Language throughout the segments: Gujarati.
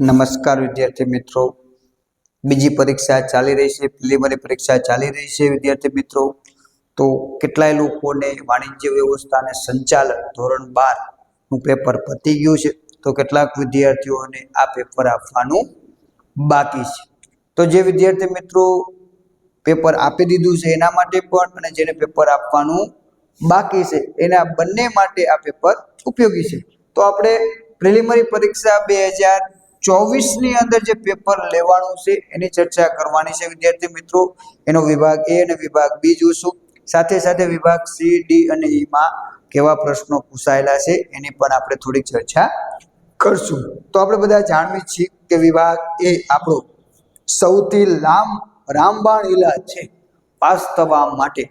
નમસ્કાર વિદ્યાર્થી મિત્રો. બીજી પરીક્ષા ચાલી રહી છે, પ્રિલિમરી પરીક્ષા ચાલી રહી છે વિદ્યાર્થી મિત્રો. તો કેટલાય લોકોને વાણિજ્ય વ્યવસ્થા અને સંચાલન ધોરણ બારનું પેપર પતી ગયું છે. તો કેટલાક વિદ્યાર્થીઓને આ પેપર આપવાનું બાકી છે. તો જે વિદ્યાર્થી મિત્રો પેપર આપી દીધું છે એના માટે પણ અને જેને પેપર આપવાનું બાકી છે એના બંને માટે આ પેપર ઉપયોગી છે. તો આપણે પ્રિલિમરી પરીક્ષા બે હજાર ચોવીસની અંદર જે પેપર લેવાનું છે, એની ચર્ચા કરવાની છે. વિદ્યાર્થી મિત્રો, એનો વિભાગ એ અને વિભાગ બી જોશું. સાથે સાથે વિભાગ સી, ડી અને ઈમાં કેવા પ્રશ્નો પૂછાયેલા છે, એની પણ આપણે થોડીક ચર્ચા કરશું. તો આપણે બધા જાણવી છીએ કે વિભાગ એ આપણો સૌથી લાંબ રામબાણ ઇલાજ છે પાસ માટે.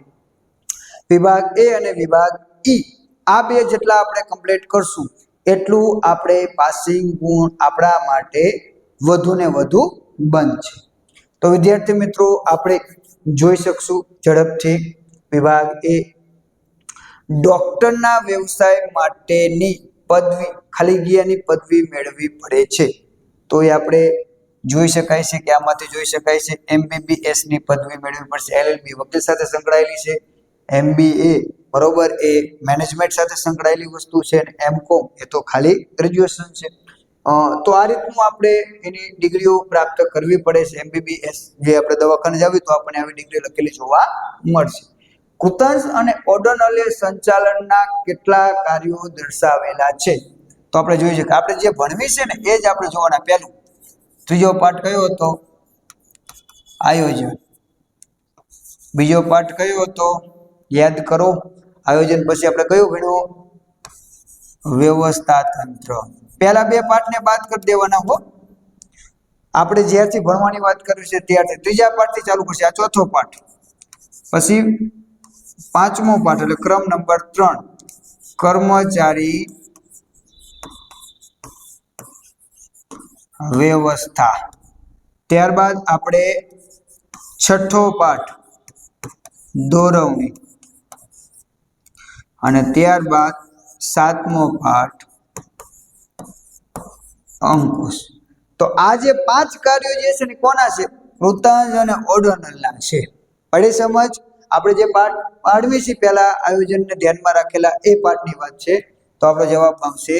વિભાગ એ અને વિભાગ ઈ, આ બે જેટલા આપણે કમ્પ્લીટ કરશું. એટલું આપણે પાસિંગ ગુણ આપણા માટે વધુ ને વધુ બનશે તો વિદ્યાર્થી મિત્રો, આપણે જોઈ શકશું ઝડપથી વિભાગ એ. ડોક્ટરના વ્યવસાય માટેની પદવી, ખાલી ગયાની પદવી મેળવવી પડે છે. તો એ આપણે જોઈ શકાય છે કે આમાંથી જોઈ શકાય છે એમબીબીએસની પદવી મેળવવી પડશે એલએલબી વકીલ સાથે સંકળાયેલી છે. એમબીએ બરોબર, એ મેનેજમેન્ટ સાથે સંકળાયેલી વસ્તુ છે અને એમકોમ એ તો ખાલી ગ્રેજ્યુએશન છે. તો આ રીતનું આપણે એની ડિગ્રીઓ પ્રાપ્ત કરવી પડે છે એમબીબીએસ જે આપણે દવાખાને જાવી તો આપણને આવી ડિગ્રી લખેલી જોવા મળશે. કૃતાંશ અને ઓડોનલે સંચાલનના કેટલા કાર્યો દર્શાવેલા છે? તો આપણે જોઈ શકીએ આપણે જે ભણવી છે ને, એ જ આપણે જોવાના પહેલું. ત્રીજો પાઠ કયો હતો? આયોજન. બીજો પાઠ કયો હતો? યાદ કરો. આયોજન પછી આપણે કયું ભણ્યું? વ્યવસ્થા તંત્ર. પહેલા બે પાઠને બાદ કરી દેવાના હો. આપણે જ્યારથી ભણવાની વાત કરી છે ત્યારથી. ત્રીજા પાઠથી ચાલુ કરશે. આ ચોથો પાઠ. પછી પાંચમો પાઠ એટલે ક્રમ નંબર ત્રણ. કર્મચારી વ્યવસ્થા. ત્યારબાદ આપણે છઠ્ઠો પાઠ. દોરવણી અને ત્યારબાદ સાતમો પાઠ, અંકુશ. તો આ જે પાંચ કાર્યો જે છે ને, કોના છે? કૃતાંજ અને ઓડોનલના છે. પડી સમજ? આપણે જે પાઠ પાડવી છે, પહેલા આયોજનને ધ્યાનમાં રાખેલા એ પાઠની વાત છે. તો આપણો જવાબ આવશે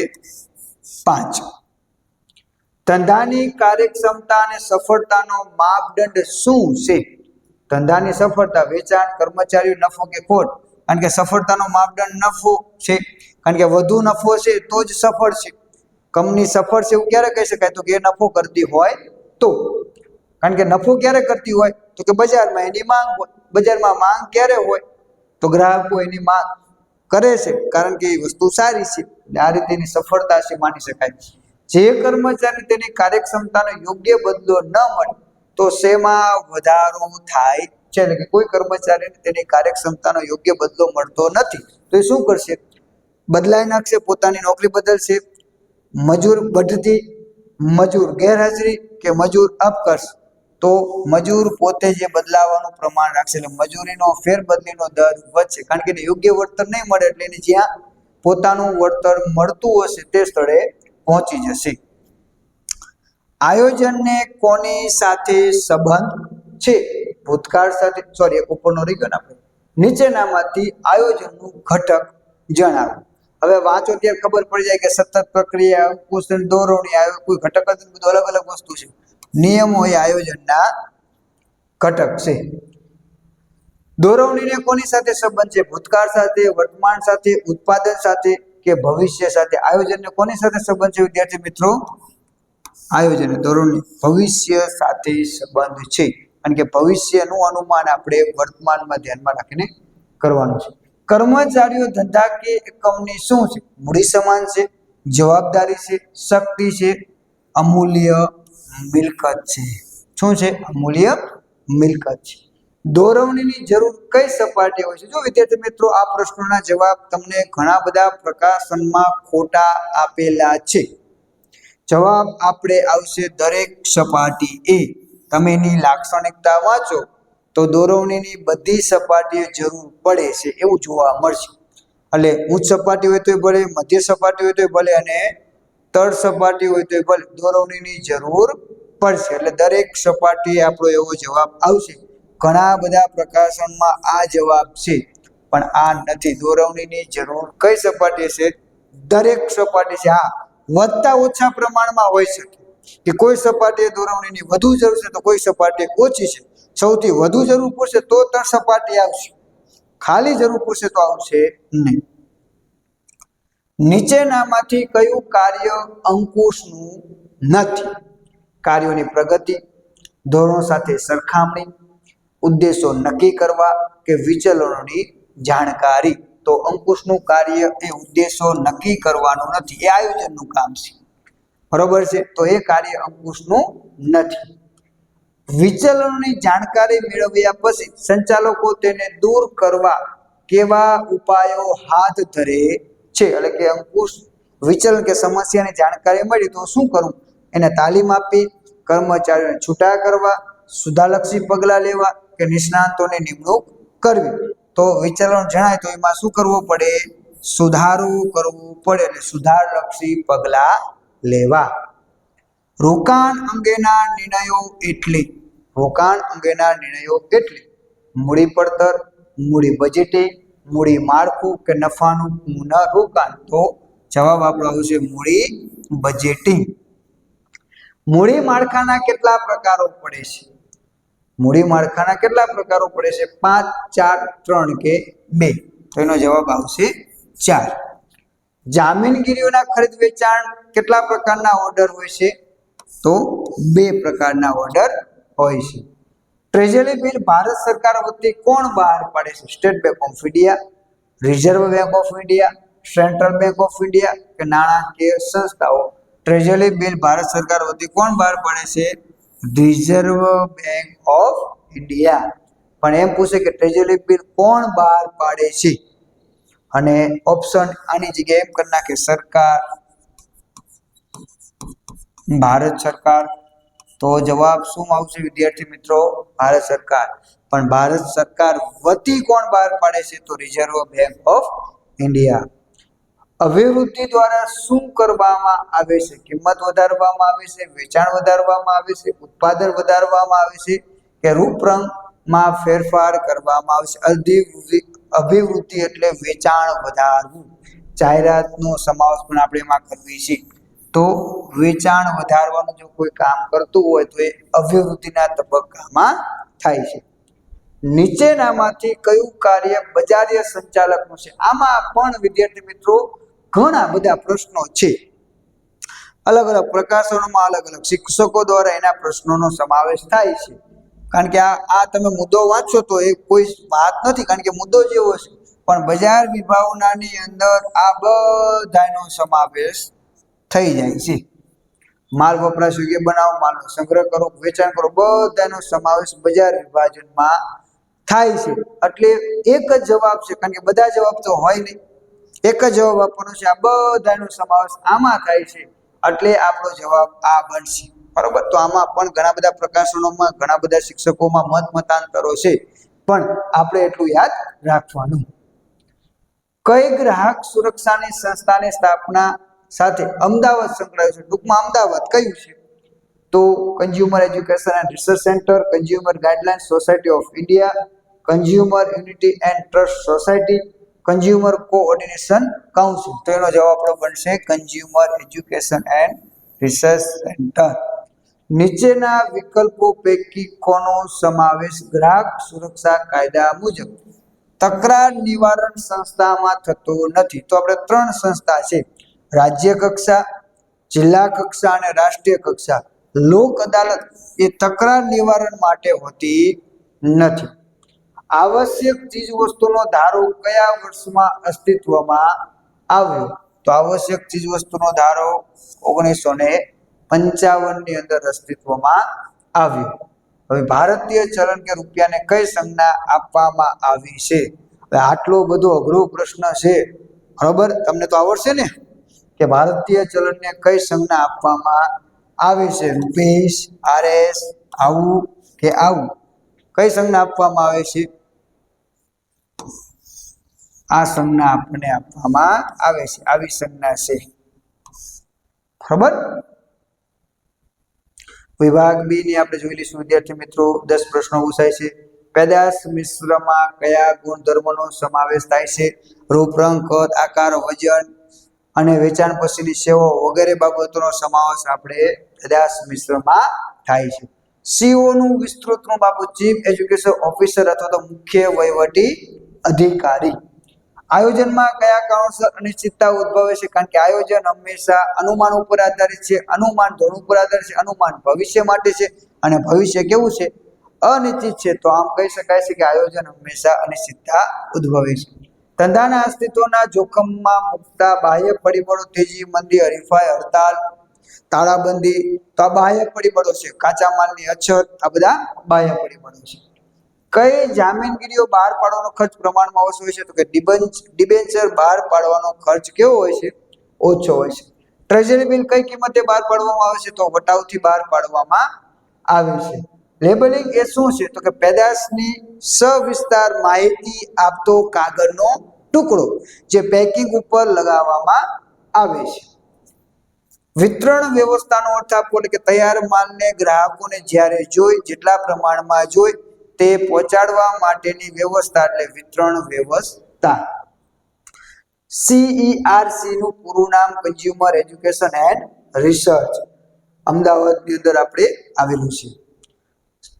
પાંચ. ધંધાની કાર્યક્ષમતા અને સફળતાનો માપદંડ શું છે? ધંધાની સફળતા વેચાણ, કર્મચારીઓ, નફો કે ખોટ? કારણ કે સફળતાનો માપદંડ નફો છે. કારણ કે વધુ નફો છે તો જ સફળ છે. કંપની સફળ છે એવું ક્યારે કહી શકાય? તો કે એ નફો કરતી હોય તો. કારણ કે નફો ક્યારે કરતી હોય? તો કે બજારમાં એની માંગ હોય. બજારમાં માંગ ક્યારે હોય? તો ગ્રાહકો એની માંગ કરે છે. કારણ કે એ વસ્તુ સારી છે. આ રીતે એની સફળતા છે માની શકાય. જે કર્મચારી તેની કાર્યક્ષમતાનો યોગ્ય બદલો ન મળે, તો શેમાં વધારો થાય? છે. એટલે કે કોઈ કર્મચારીને તેની કાર્યક્ષમતાનો યોગ્ય બદલો મળતો નથી. તો એ શું કરશે? બદલાઈ નાખશે, પોતાની નોકરી બદલશે. મજૂર બઢતી, મજૂર ગેરહાજરી કે મજૂર અપકર્ષ, તો મજૂર પોતે જે બદલાવાનું પ્રમાણ રાખશે, એટલે મજૂરીનો ફેરબદલીનો દર વધશે. કારણ કે એને યોગ્ય વળતર નહીં મળે, એટલે એને જ્યાં પોતાનું વળતર મળતું હશે તે સ્થળે પહોંચી જશે. આયોજનને કોની સાથે સંબંધ છે? ભૂતકાળ સાથે સોરી ઉપરનો રહી ગયો આપણે. નીચેનામાંથી આયોજનનું ઘટક જણાવો. હવે વાંચો ત્યારે ખબર પડી જાય કે સતત પ્રક્રિયા અંકુશન દોરવણી કોઈ ઘટક જ બધું અલગ અલગ વસ્તુ છે. નિયમો એ આયોજનના ઘટક છે. દોરવણીને કોની સાથે સંબંધ છે? ભૂતકાળ સાથે, વર્તમાન સાથે, ઉત્પાદન સાથે કે ભવિષ્ય સાથે? આયોજનને કોની સાથે સંબંધ છે, વિદ્યાર્થી મિત્રો? આયોજન દોરવણી ભવિષ્ય સાથે સંબંધ છે. કારણ કે ભવિષ્યનું અનુમાન આપણે વર્તમાનમાં ધ્યાનમાં રાખીને કરવાનું છે. કર્મચારીઓ ધંધા કે એકમની શું છે? મૂડી સમાન છે, જવાબદારી છે, શક્તિ છે, અમૂલ્ય મિલકત છે. શું છે? અમૂલ્ય મિલકત છે. દોરવણીની જરૂર કઈ સપાટી હોય છે? જો વિદ્યાર્થી મિત્રો, આ પ્રશ્નોના જવાબ તમને ઘણા બધા પ્રકાશનમાં ખોટા આપેલા છે. જવાબ આપણે આવશે દરેક સપાટી એ. તમે એની લાક્ષણિકતા વાંચો, તો દોરવણીની બધી સપાટીએ જરૂર પડે છે એવું જોવા મળશે. એટલે ઉચ્ચ સપાટી હોય તોય ભલે, મધ્ય સપાટી હોય તો ભલે અને તળ સપાટી હોય તો ભલે, દોરવણીની જરૂર પડશે. એટલે દરેક સપાટી આપણો એવો જવાબ આવશે. ઘણા બધા પ્રકાશનમાં આ જવાબ છે, પણ આ નથી. દોરવણીની જરૂર કઈ સપાટી છે દરેક સપાટી છે. હા, વધતા ઓછા પ્રમાણમાં હોઈ શકે. કે કોઈ સપાટીએ દોરવણીની વધુ જરૂર છે તો કોઈ સપાટી ઓછી છે. સૌથી વધુ જરૂર પડશે તો ત્રણ સપાટી આવશે. ખાલી જરૂર પડશે તો આવશે નહીં. નીચેનામાંથી કયું કાર્ય અંકુશનું નથી? કાર્યોની પ્રગતિ, ધોરણો સાથે સરખામણી, ઉદ્દેશો નક્કી કરવા કે વિચલનોની જાણકારી. તો અંકુશનું કાર્ય એ ઉદ્દેશો નક્કી કરવાનું નથી, એ આયોજનનું કામ છે. બરોબર છે? તો એ કાર્ય અંકુશનું નથી. વિચલનોની જાણકારી મેળવ્યા પછી સંચાલકો તેને દૂર કરવા કેવા ઉપાયો હાથ ધરે છે? એટલે કે અંકુશ વિચલન કે સમસ્યાની જાણકારી મળી તો શું કરવું? એને તાલીમ આપી, કર્મચારીઓને છૂટા કરવા સુધાલક્ષી પગલાં લેવા કે નિષ્ણાંતોની નિમણૂક કરવી. તો વિચલન જણાય તો એમાં શું કરવું પડે? સુધારો કરવું પડે. એટલે સુધારલક્ષી પગલાં લેવા. રોકાણ અંગેના નિર્ણયો એટલે, રોકાણ અંગેના નિર્ણયો એટલે, મૂડી પડતર, મૂડી બજેટિંગ મૂડી માળખું કે નફાનું પુનઃ રોકાણ. તો જવાબ આપણો આવશે મૂડી બજેટિંગ. મૂડી માળખાના કેટલા પ્રકારો પડે છે? મૂડી માળખાના કેટલા પ્રકારો પડે છે? પાંચ, ચાર, ત્રણ કે બે? તો એનો જવાબ આવશે ચાર. જામીનગીરીઓના ખરીદ વેચાણ કેટલા પ્રકારના ઓર્ડર હોય છે? તો બે પ્રકારના ઓર્ડર હોય છે. ટ્રેઝરી બિલ ભારત સરકાર વતી કોણ બહાર પાડે છે? State Bank of India Reserve Bank of India Central Bank of India કે નાણાકીય સંસ્થાઓ? ટ્રેઝરી બિલ ભારત સરકાર વતી કોણ બહાર પાડે છે? રિઝર્વ બેંક ઓફ ઇન્ડિયા પણ એમ પૂછે કે ટ્રેઝરી બિલ કોણ બહાર પાડે છે? અને ઓપ્શન આની જગ્યાએ એમ કરી નાખે, સરકાર, ભારત સરકાર. તો જવાબ શું આવશે વિદ્યાર્થી મિત્રો? ભારત સરકાર. પણ ભારત સરકાર વતી કોણ બહાર પાડે છે? તો રિઝર્વ બેંક ઓફ ઇન્ડિયા અભિવૃદ્ધિ દ્વારા શું કરવામાં આવે છે? કિંમત વધારવામાં આવે છે? વેચાણ વધારવામાં આવે છે? ઉત્પાદન વધારવામાં આવે છે? કે રૂપરંગમાં ફેરફાર કરવામાં આવે છે? અભિવૃદ્ધિ એટલે વેચાણ વધારવું. જાહેરાતનો સમાવેશ પણ આપણે એમાં કરવી છે. તો વેચાણ વધારવાનું જો કોઈ કામ કરતું હોય તો એ અભિવૃદ્ધિના તબક્કામાં થાય છે. નીચેનામાંથી કયું કાર્ય બજારીય સંચાલકનું છે? આમાં પણ વિદ્યાર્થી મિત્રો ઘણા બધા પ્રશ્નો છે. અલગ અલગ પ્રકાશનોમાં અલગ અલગ શિક્ષકો દ્વારા એના પ્રશ્નોનો સમાવેશ થાય છે. કારણ કે આ આ તમે મુદ્દો વાંચશો તો એ કોઈ વાત નથી, કારણ કે મુદ્દો જેવો છે. પણ બજાર વિભાવનાની અંદર આ બધાનો સમાવેશ થઈ જાય છે. માલ વપરાશ યોગ્ય બનાવો, માલનો સંગ્રહ કરો, વેચાણ કરો, બધાનો સમાવેશ બજાર વિભાજનમાં થાય છે. એટલે એક જ જવાબ છે, કારણ કે બધા જવાબ તો હોય નહીં. એક જ જવાબ આપવાનો છે, આ બધાનો સમાવેશ આમાં થાય છે. એટલે આપણો જવાબ આ બનશે. બરોબર? તો આમાં પણ ઘણા બધા પ્રકાશનોમાં, ઘણા બધા શિક્ષકોમાં મત મતાંતરો છે. પણ આપણે એટલું યાદ રાખવાનું. કઈ ગ્રાહક સુરક્ષાની સંસ્થાની સ્થાપના સાથે અમદાવાદ સંકળાયું છે? ટૂંકમાં અમદાવાદ કયું છે? તો consumer education and research centre consumer guideline society of India consumer unity and trust society consumer coordination council તો એનો જવાબ આપણો બનશે consumer education and research centre નીચેના વિકલ્પો પૈકી કોનો સમાવેશ ગ્રાહક સુરક્ષા કાયદા મુજબ તકરાર નિવારણ સંસ્થામાં થતો નથી? તો આપણે ત્રણ સંસ્થા છે. રાજ્ય કક્ષા, જિલ્લા કક્ષા અને રાષ્ટ્રીય કક્ષા. લોક અદાલત એ તકરાર નિવારણ માટે હોતી નથી. આવશ્યક ચીજ વસ્તુનો ધારો કયા વર્ષમાં અસ્તિત્વમાં આવ્યો? તો આવશ્યક ચીજ વસ્તુનો ધારો ઓગણીસો ને પંચાવનની અંદર અસ્તિત્વમાં આવ્યું. હવે ભારતીય ચલણ કે રૂપિયાને કઈ સંજ્ઞા આપવામાં આવી છે? આટલો બધો અઘરો પ્રશ્ન છે. બરોબર? તમને તો આવડશે ને? કે ભારતીય ચલણને કઈ સંજ્ઞા આપવામાં આવે છે? રૂપીસ આરએસ, આવું કે આવું? કઈ સંજ્ઞા આપવામાં આવે છે? આ સંજ્ઞા આપણને આપવામાં આવે છે. આવી સંજ્ઞા છે. બરાબર? વિભાગ બી ની આપણે જોઈ લઈશું, વિદ્યાર્થી મિત્રો, દસ પ્રશ્નો પૂછાય છે. પેદાશ મિશ્રમાં કયા ગુણધર્મોનો સમાવેશ થાય છે? રૂપ, રંગ, કદ, આકાર, વજન અને વેચાણ પછીની સેવાઓ વગેરે બાબતોનો સમાવેશ આપણે પેદાશ મિશ્રમાં થાય છે. સીઓનું વિસ્તૃતનું બાબુ ચીફ એજ્યુકેશન ઓફિસર અથવા તો મુખ્ય વહીવટી અધિકારી. આયોજનમાં કયા કારણોસર અનિશ્ચિતતા ઉદ્ભવે છે? કારણ કે આયોજન હંમેશા અનુમાન ઉપર આધારિત છે, અનુમાન ધોરણ ઉપર આધારિત છે, અનુમાન ભવિષ્ય માટે છે અને ભવિષ્ય કેવું છે? અનિશ્ચિત છે. તો આમ કહી શકાય છે કે આયોજન હંમેશા અનિશ્ચિતતા ઉદ્ભવે છે. ધંધાના અસ્તિત્વના જોખમમાં મુકતા બાહ્ય પરિબળો તેજી, મંદી, હરીફાઈ, હડતાલ, તાળાબંધી, તો આ બાહ્ય પરિબળો છે. કાચા માલની અછત, આ બધા બાહ્ય પરિબળો છે. કઈ જામીનગીરીઓ બહાર પાડવાનો ખર્ચ પ્રમાણમાં ઓછો હોય છે? તો કે ડિબન્ચ ડિબેન્ચર બહાર પાડવાનો ખર્ચ કેવો હોય છે? ઓછો હોય છે. ટ્રેઝરી બિલ કઈ કિંમતે બહાર પાડવામાં આવે છે? તો વટાવથી બહાર પાડવામાં આવે છે. લેબલિંગ એ શું છે? તો કે પેદાશની સવિસ્તાર માહિતી આપતો કાગળનો ટુકડો જે પેકિંગ ઉપર લગાવવામાં આવે છે. વિતરણ વ્યવસ્થાનો અર્થ આપવો એટલે કે તૈયાર માલને ગ્રાહકોને જ્યારે જોઈ, જેટલા પ્રમાણમાં જોઈ તે પહોંચાડવા માટેની વ્યવસ્થા એટલે વિતરણ વ્યવસ્થા. સીઈઆરસી નું પૂરું નામ કન્ઝ્યુમર એજ્યુકેશન એન્ડ રિસર્ચ અમદાવાદની અંદર આપણે આવેલું છે.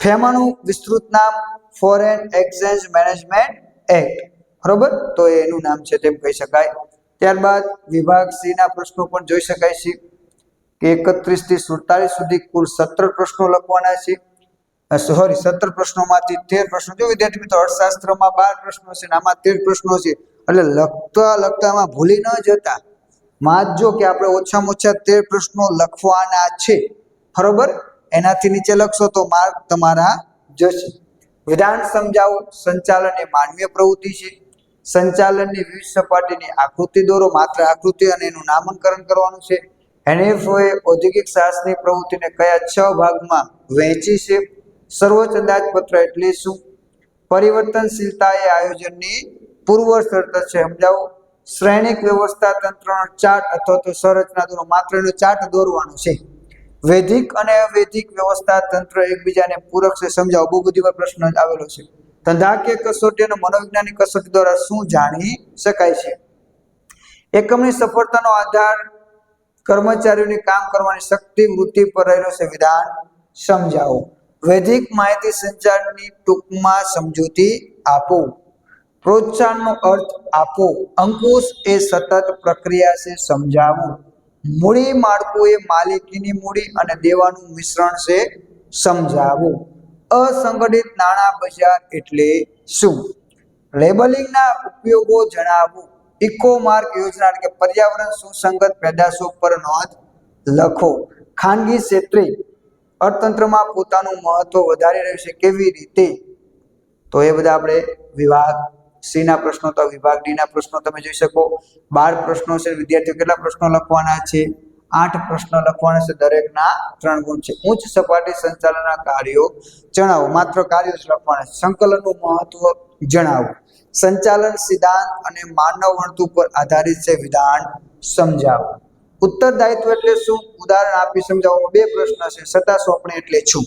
ફેમાનું વિસ્તૃત નામ ફોરેન એક્સચેન્જ મેનેજમેન્ટ એક્ટ બરોબર? તો એનું નામ છે તેમ કહી શકાય. ત્યારબાદ વિભાગ સી ના પ્રશ્નો પણ જોઈ શકાય છે. કે એકત્રીસથી સુડતાલીસ સુધી કુલ સત્તર પ્રશ્નો લખવાના છે. સોરી, સત્તર પ્રશ્નોમાંથી તેર પ્રશ્નો. જો વિદ્યાર્થી મિત્રો, અર્થશાસ્ત્રમાં બાર પ્રશ્નો છે આમાં તેર પ્રશ્નો છે, એટલે લખતા લખતામાં ભૂલી ન જતા. વાંચજો કે આપણે ઓછામાં ઓછા તેર પ્રશ્નો લખવાના છે, બરોબર? એનાથી નીચે લખશો તો માર્ક તમારા જશે. વિધાન સમજાવો સંચાલન એ માનવીય પ્રવૃત્તિ છે. સંચાલનની વિવિધ સપાટીની આકૃતિ દોરો, માત્ર આકૃતિ અને એનું નામાંકરણ કરવાનું છે. એનએફઓએ ઔદ્યોગિક સાહસની પ્રવૃત્તિને કયા છ ભાગમાં વહેંચી છે? સર્વોચ્ચ અંદાજપત્ર એટલે શું? પરિવર્તનશીલતા એ આયોજનની પૂર્વ શરત છે, સમજાવો? શ્રેણિક વ્યવસ્થા તંત્રનો ચાર્ટ અથવા તો સંરચના દોરો, માત્ર એનો ચાર્ટ દોરવાનો છે. વૈદિક અને અવૈધિક વ્યવસ્થા તંત્ર એકબીજાને પૂરક છે, સમજાવો? બહુ બધી વાર પ્રશ્ન આવેલો છે. ધંધાકીય કસોટી અને મનોવૈજ્ઞાનિક કસોટી દ્વારા શું જાણી શકાય છે? એકમની સફળતાનો આધાર કર્મચારીઓની કામ કરવાની શક્તિ વૃત્તિ પર રહેલો છે, વિધાન, સમજાવો? વૈદિક માહિતી સંચારની ટૂંકમાં સમજૂતી આપો. પ્રોત્સાહનનો અર્થ આપો. અંકુશ એ સતત પ્રક્રિયા છે સમજાવવું મૂડી માળખું એ માલિકીની મૂડી અને દેવાનું મિશ્રણ છે સમજાવવું અસંગઠિત નાણાં બજાર એટલે શું? લેબલિંગના ઉપયોગો જણાવવું ઇકો માર્ક યોજના કે પર્યાવરણ સુસંગત પેદાશો પર નોંધ લખો. ખાનગી ક્ષેત્રે અર્થતંત્રમાં પોતાનું મહત્વ વધારી રહ્યું છે કેવી રીતે? તો એ બધા આપણે વિભાગ સી ના પ્રશ્નો તો વિભાગ ડી ના પ્રશ્નો તમે જોઈ શકો. બાર પ્રશ્નો છે, વિદ્યાર્થીઓ કેટલા પ્રશ્નો લખવાના છે? આઠ પ્રશ્નો લખવાના છે દરેકના ત્રણ ગુણ છે. ઉચ્ચ સપાટી સંચાલનના કાર્યો જણાવો. માત્ર કાર્યો જ લખવાના છે. સંકલનનું મહત્વ જણાવો. સંચાલન સિદ્ધાંત અને માનવ વર્તુ પર આધારિત છે વિધાન સમજાવો. ઉત્તરદાયિત્વ એટલે શું? ઉદાહરણ આપી સમજાવો બે પ્રશ્ન છે સત્તા સોંપણી એટલે શું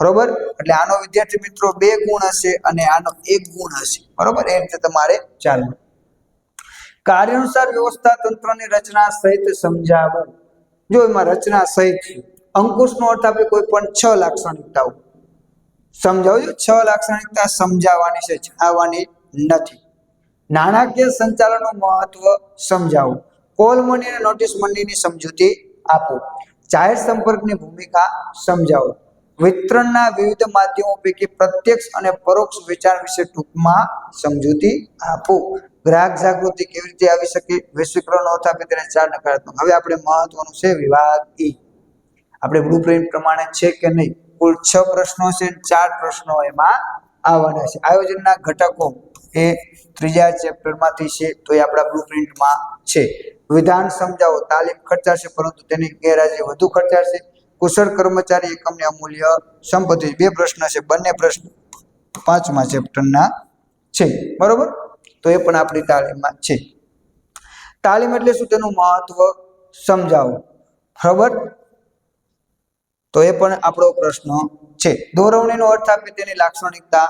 બરોબર? એટલે આનો વિદ્યાર્થી મિત્રો બે ગુણ હશે અને આનો એક ગુણ હશે. બરોબર? એ રીતે તમારે ચાલવું. કાર્યાનુસાર વ્યવસ્થા તંત્રની રચના સહિત સમજાવો. જો એમાં રચના સહિત છે, અંકુશનો અર્થ આપે કોઈ પણ છ લાક્ષણિકતાઓ. સમજાવજો, છ લાક્ષણિકતા સમજાવવાની છે, જણાવવાની નથી. નાણાકીય સંચાલનનું મહત્વ સમજાવો. કોલ મની અને નોટિસ મનીની સમજૂતી આપો. જાહેર સંપર્કની ભૂમિકા સમજાવો. વિતરણના વિવિધ માધ્યમો પૈકી પ્રત્યક્ષ અને પરોક્ષ વેચાણ વિશે ટૂંકમાં સમજૂતી આપો. ગ્રાહક જાગૃતિ કેવી રીતે આવી શકે? વૈશ્વિકરણ ન થાય તેને ચાર નકારાત્મક. હવે આપણે મહત્વનું છે વિભાગ ઈ. આપણે બ્લુપ્રિન્ટ પ્રમાણે છે કે નહીં? કુલ છ પ્રશ્નો છે ચાર પ્રશ્નો એમાં આવવાના છે. આયોજનના ઘટકો એ ત્રીજા ચેપ્ટરમાંથી છે. તો એ આપણા બ્લુપ્રિન્ટમાં છે. વિધાન સમજાવો, તાલીમ ખર્ચાશે, પરંતુ તેની ગેરહાજરી વધુ ખર્ચાશે. કુશળ કર્મચારી એકમને અમૂલ્ય સંપત્તિ બે પ્રશ્ન છે, બંને પ્રશ્ન પાંચમા ચેપ્ટરના છે. બરોબર? તો એ પણ આપણી તાલીમમાં છે. તાલીમ એટલે શું? તેનું મહત્વ સમજાવો. બરોબર તો એ પણ આપણો પ્રશ્ન છે. દોરવણીનો અર્થ આપે તેની લાક્ષણિકતા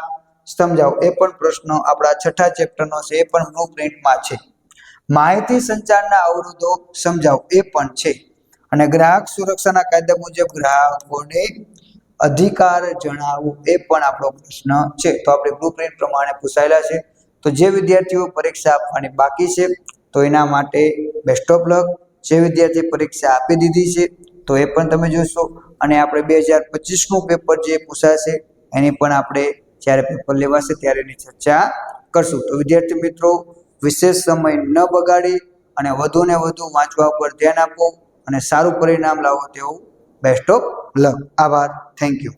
સમજાવો. એ પણ પ્રશ્ન આપણા છઠ્ઠા ચેપ્ટરનો છે, એ પણ બ્લુ પ્રિન્ટમાં છે. માહિતી સંચારના અવરોધો સમજાવો. એ પણ છે. અને ગ્રાહક સુરક્ષાના કાયદા મુજબ ગ્રાહકોને અધિકાર જણાવવો એ પણ આપણો પ્રશ્ન છે. તો આપણે બ્લુ પ્રિન્ટ પ્રમાણે પૂછાયેલા છે. તો જે વિદ્યાર્થીઓ પરીક્ષા આપવાની બાકી છે, તો એના માટે બેસ્ટ ઓફ લક જે વિદ્યાર્થી પરીક્ષા આપી દીધી છે, તો એ પણ તમે જોશો. અને આપણે બે હજાર પચીસનું પેપર જે પૂછાશે, એની પણ આપણે જ્યારે પેપર લેવાશે, ત્યારે એની ચર્ચા કરશું. તો વિદ્યાર્થી મિત્રો વિશેષ સમય ન બગાડી અને વધુને વધુ વાંચવા ઉપર ધ્યાન આપો અને સારું પરિણામ લાવો તેવું બેસ્ટ ઓફ લક આભાર. Thank you